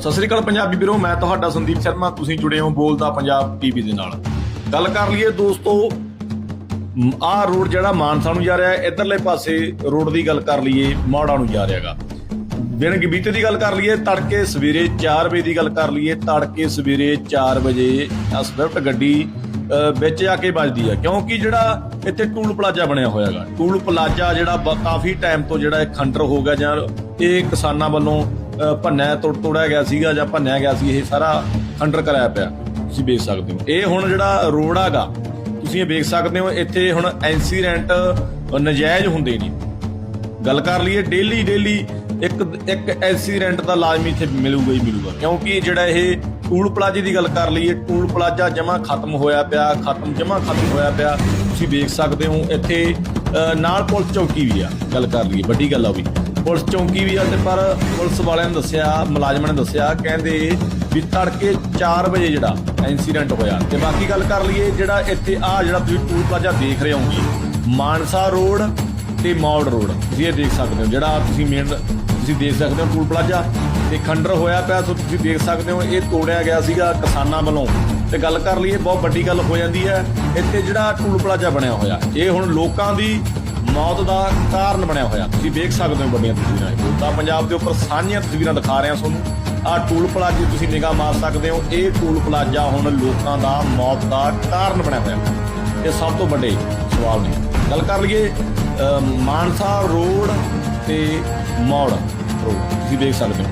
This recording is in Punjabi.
ਸਤਿ ਸ੍ਰੀ ਅਕਾਲ ਪੰਜਾਬੀ ਵੀਰੋ ਮੈਂ ਤੁਹਾਡਾ ਸੰਦੀਪ ਸ਼ਰਮਾ ਤੁਸੀਂ ਜੁੜੇ ਹੋ ਬੋਲਦਾ ਪੰਜਾਬ ਟੀਵੀ ਦੇ ਨਾਲ। ਗੱਲ ਕਰ ਲਈਏ ਦੋਸਤੋ ਆਹ ਰੋਡ ਜਿਹੜਾ ਮਾਨਸਾ ਨੂੰ ਜਾ ਰਿਹਾ ਹੈ ਇਧਰਲੇ ਪਾਸੇ ਰੋਡ ਦੀ ਗੱਲ ਕਰ ਲਈਏ ਮਾੜਾ ਨੂੰ ਜਾ ਰਿਹਾਗਾ ਦਿਨ ਗਬੀਤੇ ਦੀ ਗੱਲ ਕਰ ਲਈਏ ਤੜਕੇ ਸਵੇਰੇ 4 ਵਜੇ ਦੀ ਗੱਲ ਕਰ ਲਈਏ ਤੜਕੇ ਸਵੇਰੇ 4 ਵਜੇ ਆ ਸਵਿਫਟ ਗੱਡੀ ਅ, ਵਿੱਚ ਆ ਕੇ ਵੱਜਦੀ ਆ ਕਿਉਂਕਿ ਜਿਹੜਾ ਇੱਥੇ ਟੂਲ ਪਲਾਜ਼ਾ ਬਣਿਆ ਹੋਇਆਗਾ ਟੂਲ ਪਲਾਜ਼ਾ ਜਿਹੜਾ ਬ- ਕਾਫੀ ਟਾਈਮ ਤੋਂ ਜਿਹੜਾ ਖੰਡਰ ਹੋ ਗਿਆ ਜਾਂ ਇਹ ਕਿਸਾਨਾਂ ਵੱਲੋਂ ਭੰਨਿਆ ਤੋੜ ਤੋੜਿਆ ਗਿਆ ਸੀਗਾ ਜਾਂ ਭੰਨਿਆ ਗਿਆ ਸੀ, ਇਹ ਸਾਰਾ ਖੰਡਰ ਕਰਾਇਆ ਪਿਆ। ਤੁਸੀਂ ਵੇਖ ਸਕਦੇ ਹੋ। ਇਹ ਹੁਣ ਜਿਹੜਾ ਰੋਡ ਹੈਗਾ, ਤੁਸੀਂ ਇਹ ਵੇਖ ਸਕਦੇ ਹੋ, ਇੱਥੇ ਹੁਣ ਐਂਸੀਡੈਂਟ ਨਜਾਇਜ਼ ਹੁੰਦੇ ਨੇ। ਗੱਲ ਕਰ ਲਈਏ ਡੇਲੀ ਡੇਲੀ ਇੱਕ ਇੱਕ ਐਕਸੀਡੈਂਟ ਦਾ ਲਾਜ਼ਮੀ ਇੱਥੇ ਮਿਲੂਗਾ ਹੀ ਮਿਲੂਗਾ। ਕਿਉਂਕਿ ਜਿਹੜਾ ਇਹ ਟੂਲ ਪਲਾਜ਼ੇ ਦੀ ਗੱਲ ਕਰ ਲਈਏ, ਟੂਲ ਪਲਾਜ਼ਾ ਜਮਾ ਖਤਮ ਹੋਇਆ ਪਿਆ, ਖਤਮ, ਜਮਾ ਖਤਮ ਹੋਇਆ ਪਿਆ। ਤੁਸੀਂ ਵੇਖ ਸਕਦੇ ਹੋ, ਇੱਥੇ ਨਾਲ ਪੁਲਿਸ ਚੌਕੀ ਵੀ ਆ, ਗੱਲ ਕਰ ਲਈਏ, ਵੱਡੀ ਗੱਲ ਆ ਉਹ ਵੀ। ਪੁਲਿਸ ਚੌਂਕੀ ਵੀ ਆ ਤੇ ਪਰ ਪੁਲਿਸ ਵਾਲਿਆਂ ਨੇ ਦੱਸਿਆ, ਮੁਲਾਜ਼ਮਾਂ ਨੇ ਦੱਸਿਆ, ਕਹਿੰਦੇ ਵੀ ਤੜਕੇ 4 ਵਜੇ ਜਿਹੜਾ ਇਨਸੀਡੈਂਟ ਹੋਇਆ। ਤੇ ਬਾਕੀ ਗੱਲ ਕਰ ਲਈਏ, ਜਿਹੜਾ ਇੱਥੇ ਆ ਜਿਹੜਾ ਤੁਸੀਂ ਟੂਲ ਪਲਾਜ਼ਾ ਦੇਖ ਰਹੇ ਹੋਗੇ ਮਾਨਸਾ ਰੋਡ ਤੇ ਮੌੜ ਰੋਡ। ਤੁਸੀਂ ਇਹ ਦੇਖ ਸਕਦੇ ਹੋ, ਜਿਹੜਾ ਤੁਸੀਂ ਮੇਨ ਤੁਸੀਂ ਦੇਖ ਸਕਦੇ ਹੋ ਟੂਲ ਪਲਾਜ਼ਾ। ਤੇ ਖੰਡਰ ਹੋਇਆ ਪਿਆ, ਸੋ ਤੁਸੀਂ ਦੇਖ ਸਕਦੇ ਹੋ, ਇਹ ਤੋੜਿਆ ਗਿਆ ਸੀਗਾ ਕਿਸਾਨਾਂ ਵੱਲੋਂ। ਤੇ ਗੱਲ ਕਰ ਲਈਏ, ਬਹੁਤ ਵੱਡੀ ਗੱਲ ਹੋ ਜਾਂਦੀ ਹੈ, ਇੱਥੇ ਜਿਹੜਾ ਟੂਲ ਪਲਾਜ਼ਾ ਬਣਿਆ ਹੋਇਆ, ਇਹ ਹੁਣ ਲੋਕਾਂ ਦੀ ਮੌਤ ਦਾ ਕਾਰਨ ਬਣਿਆ ਹੋਇਆ। ਤੁਸੀਂ ਦੇਖ ਸਕਦੇ ਹੋ ਵੱਡੀਆਂ ਤਸਵੀਰਾਂ ਇਹ। ਤਾਂ ਪੰਜਾਬ ਦੇ ਉੱਪਰ ਸਾਂਝੀਆਂ ਤਸਵੀਰਾਂ ਦਿਖਾ ਰਿਹਾ ਤੁਹਾਨੂੰ। ਆਹ ਟੂਲ ਪਲਾਜ਼ੇ ਤੁਸੀਂ ਨਿਗਾਹ ਮਾਰ ਸਕਦੇ ਹੋ। ਇਹ ਟੂਲ ਪਲਾਜ਼ਾ ਹੁਣ ਲੋਕਾਂ ਦਾ ਮੌਤ ਦਾ ਕਾਰਨ ਬਣਿਆ ਹੋਇਆ। ਇਹ ਸਭ ਤੋਂ ਵੱਡੇ ਸਵਾਲ ਨੇ। ਗੱਲ ਕਰ ਲਈਏ ਮਾਨਸਾ ਰੋਡ ਤੇ ਮੌੜ ਰੋਡ। ਤੁਸੀਂ ਦੇਖ ਸਕਦੇ ਹੋ।